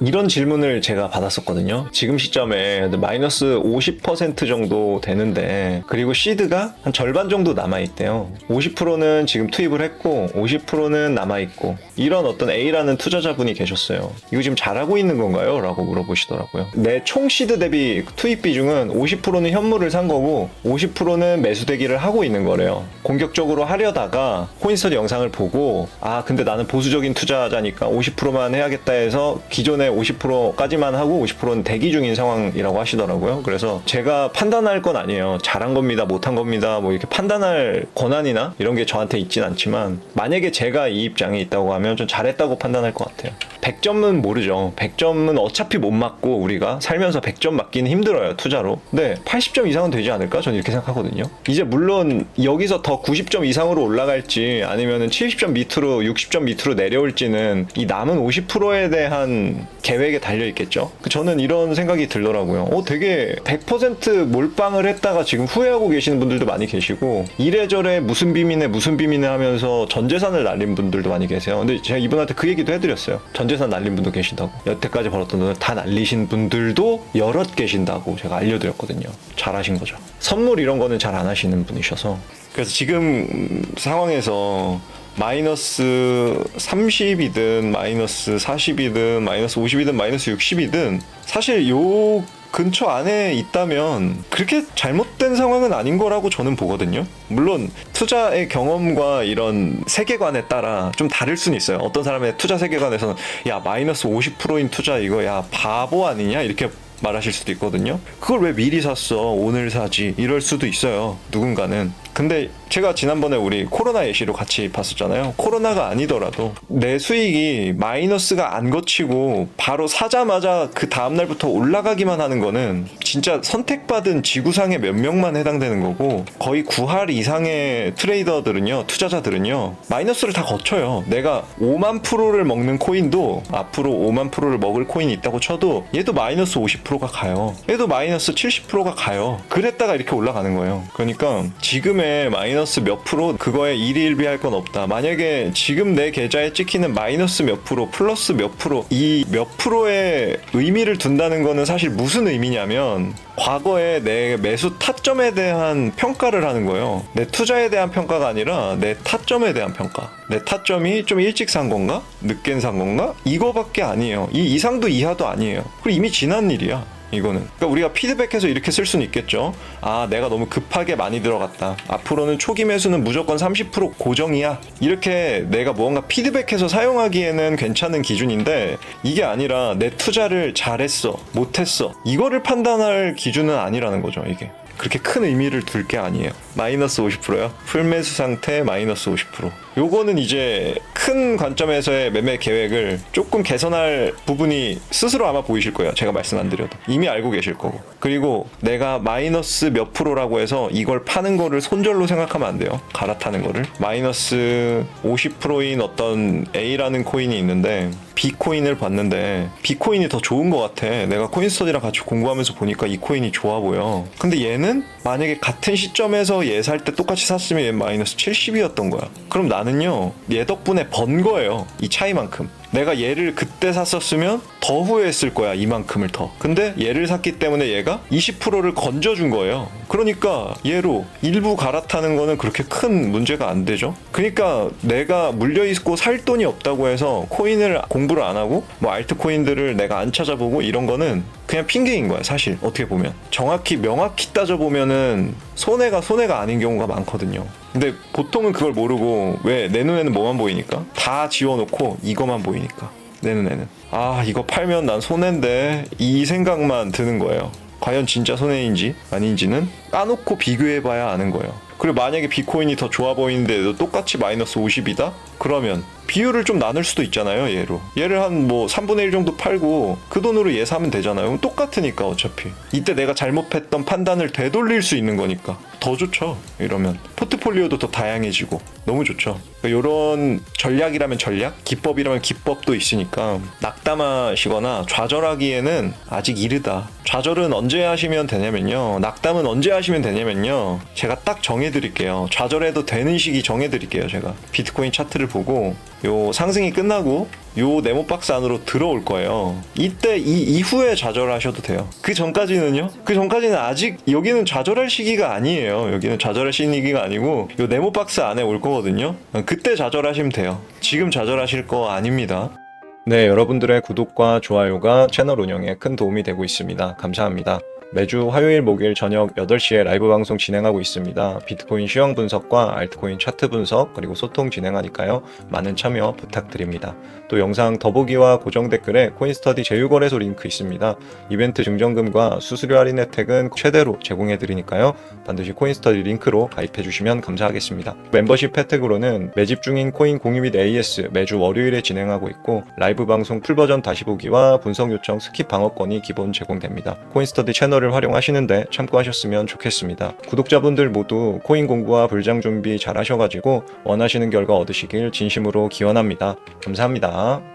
이런 질문을 제가 받았었거든요. 지금 시점에 마이너스 50% 정도 되는데 그리고 시드가 한 절반 정도 남아 있대요. 50%는 지금 투입을 했고 50%는 남아 있고 이런 어떤 A라는 투자자분이 계셨어요. 이거 지금 잘하고 있는 건가요? 라고 물어보시더라고요. 내 총 시드 대비 투입 비중은 50%는 현물을 산 거고 50%는 매수 대기를 하고 있는 거래요. 공격적으로 하려다가 코인스터디 영상을 보고 아 근데 나는 보수적인 투자자니까 50%만 해야겠다 해서 기존에 50%까지만 하고 50%는 대기 중인 상황이라고 하시더라고요. 그래서 제가 판단할 건 아니에요. 잘한 겁니다, 못한 겁니다. 뭐 이렇게 판단할 권한이나 이런 게 저한테 있진 않지만 만약에 제가 이 입장에 있다고 하면 좀 잘했다고 판단할 것 같아요. 100점은 모르죠. 100점은 어차피 못 맞고 우리가 살면서 100점 맞기는 힘들어요. 투자로. 근데 80점 이상은 되지 않을까? 저는 이렇게 생각하거든요. 이제 물론 여기서 더 90점 이상으로 올라갈지 아니면은 70점 밑으로 60점 밑으로 내려올지는 이 남은 50%에 대한 계획에 달려 있겠죠. 저는 이런 생각이 들더라고요. 어, 되게 100% 몰빵을 했다가 지금 후회하고 계시는 분들도 많이 계시고 이래저래 무슨 비밀에 무슨 비밀에 하면서 전 재산을 날린 분들도 많이 계세요. 근데 제가 이분한테 그 얘기도 해드렸어요. 전 재산 날린 분도 계신다고. 여태까지 벌었던 돈을 다 날리신 분들도 여럿 계신다고 제가 알려드렸거든요. 잘하신 거죠. 선물 이런 거는 잘 안 하시는 분이셔서. 그래서 지금 상황에서 마이너스 30이든 마이너스 40이든 마이너스 50이든 마이너스 60이든 사실 요 근처 안에 있다면 그렇게 잘못된 상황은 아닌 거라고 저는 보거든요. 물론 투자의 경험과 이런 세계관에 따라 좀 다를 수는 있어요. 어떤 사람의 투자 세계관에서는 야 마이너스 50%인 투자 이거 야 바보 아니냐 이렇게 말하실 수도 있거든요. 그걸 왜 미리 샀어? 오늘 사지. 이럴 수도 있어요. 누군가는. 근데 제가 지난번에 우리 코로나 예시로 같이 봤었잖아요. 코로나가 아니더라도 내 수익이 마이너스가 안 거치고 바로 사자마자 그 다음날부터 올라가기만 하는 거는 진짜 선택받은 지구상의 몇 명만 해당되는 거고 거의 9할 이상의 트레이더들은요, 투자자들은요, 마이너스를 다 거쳐요. 내가 5만 프로를 먹는 코인도 앞으로 5만 프로를 먹을 코인이 있다고 쳐도 얘도 마이너스 50%가 가요. 얘도 마이너스 70%가 가요. 그랬다가 이렇게 올라가는 거예요. 그러니까 지금의 마이너스 몇 프로 그거에 일희일비할 건 없다. 만약에 지금 내 계좌에 찍히는 마이너스 몇 프로, 플러스 몇 프로 이 몇 프로의 의미를 둔다는 거는 사실 무슨 의미냐면 과거에 내 매수 타점에 대한 평가를 하는 거예요. 내 투자에 대한 평가가 아니라 내 타점에 대한 평가. 내 타점이 좀 일찍 산 건가? 늦게 산 건가? 이거밖에 아니에요. 이 이상도 이하도 아니에요. 그리고 이미 지난 일이야. 이거는. 그러니까 우리가 피드백해서 이렇게 쓸 수는 있겠죠. 아, 내가 너무 급하게 많이 들어갔다. 앞으로는 초기 매수는 무조건 30% 고정이야. 이렇게 내가 무언가 피드백해서 사용하기에는 괜찮은 기준인데 이게 아니라 내 투자를 잘했어, 못했어. 이거를 판단할 기준은 아니라는 거죠, 이게. 그렇게 큰 의미를 둘 게 아니에요. 마이너스 50%요? 풀매수 상태 마이너스 50%. 요거는 이제 큰 관점에서의 매매 계획을 조금 개선할 부분이 스스로 아마 보이실 거예요. 제가 말씀 안 드려도. 이미 알고 계실 거고. 그리고 내가 마이너스 몇 프로라고 해서 이걸 파는 거를 손절로 생각하면 안 돼요. 갈아타는 거를. 마이너스 50%인 어떤 A라는 코인이 있는데 비코인을 봤는데 비코인이 더 좋은 것 같아. 내가 코인스터디랑 같이 공부하면서 보니까 이 코인이 좋아 보여. 근데 얘는 만약에 같은 시점에서 얘 살 때 똑같이 샀으면 얘 마이너스 70이었던 거야. 그럼 나는요 얘 덕분에 번 거예요. 이 차이만큼. 내가 얘를 그때 샀었으면 더 후회했을 거야 이만큼을 더. 근데 얘를 샀기 때문에 얘가 20%를 건져준 거예요. 그러니까 얘로 일부 갈아타는 거는 그렇게 큰 문제가 안 되죠. 그러니까 내가 물려있고 살 돈이 없다고 해서 코인을 공부를 안 하고 뭐 알트코인들을 내가 안 찾아보고 이런 거는 그냥 핑계인 거야 사실. 어떻게 보면. 정확히 명확히 따져보면은 손해가 손해가 아닌 경우가 많거든요. 근데 보통은 그걸 모르고 왜 내 눈에는 뭐만 보이니까? 다 지워놓고 이거만 보이니까 내 눈에는. 아 이거 팔면 난 손해인데 이 생각만 드는 거예요. 과연 진짜 손해인지 아닌지는 까놓고 비교해봐야 아는 거예요. 그리고 만약에 비코인이 더 좋아 보이는데도 똑같이 마이너스 50이다? 그러면 비율을 좀 나눌 수도 있잖아요 얘로. 얘를 한 뭐 3분의 1 정도 팔고 그 돈으로 얘 사면 되잖아요. 똑같으니까 어차피. 이때 내가 잘못했던 판단을 되돌릴 수 있는 거니까. 더 좋죠 이러면. 포트폴리오도 더 다양해지고. 너무 좋죠. 이런 전략이라면 전략 기법이라면 기법도 있으니까 낙담하시거나 좌절하기에는 아직 이르다. 좌절은 언제 하시면 되냐면요. 낙담은 언제 하시면 되냐면요. 제가 딱 정해드릴게요. 좌절해도 되는 시기 정해드릴게요 제가. 비트코인 차트를 보고 요 상승이 끝나고 요 네모 박스 안으로 들어올 거예요. 이때 이 이후에 좌절하셔도 돼요. 그 전까지는요? 그 전까지는 아직 여기는 좌절할 시기가 아니에요. 여기는 좌절할 시기가 아니고 요 네모 박스 안에 올 거거든요. 그때 좌절하시면 돼요. 지금 좌절하실 거 아닙니다. 네, 여러분들의 구독과 좋아요가 채널 운영에 큰 도움이 되고 있습니다. 감사합니다. 매주 화요일, 목요일 저녁 8시에 라이브 방송 진행하고 있습니다. 비트코인 시황 분석과 알트코인 차트 분석, 그리고 소통 진행하니까요. 많은 참여 부탁드립니다. 또 영상 더보기와 고정 댓글에 코인스터디 제휴거래소 링크 있습니다. 이벤트 증정금과 수수료 할인 혜택은 최대로 제공해 드리니까요. 반드시 코인스터디 링크로 가입해 주시면 감사하겠습니다. 멤버십 혜택으로는 매집 중인 코인 공유 및 AS 매주 월요일에 진행하고 있고 라이브 방송 풀 버전 다시 보기와 분석 요청 스킵 방어권이 기본 제공됩니다. 코인스터디 채널 을 활용하시는데 참고하셨으면 좋겠습니다. 구독자분들 모두 코인 공부와 불장 준비 잘 하셔가지고 원하시는 결과 얻으시길 진심으로 기원합니다. 감사합니다.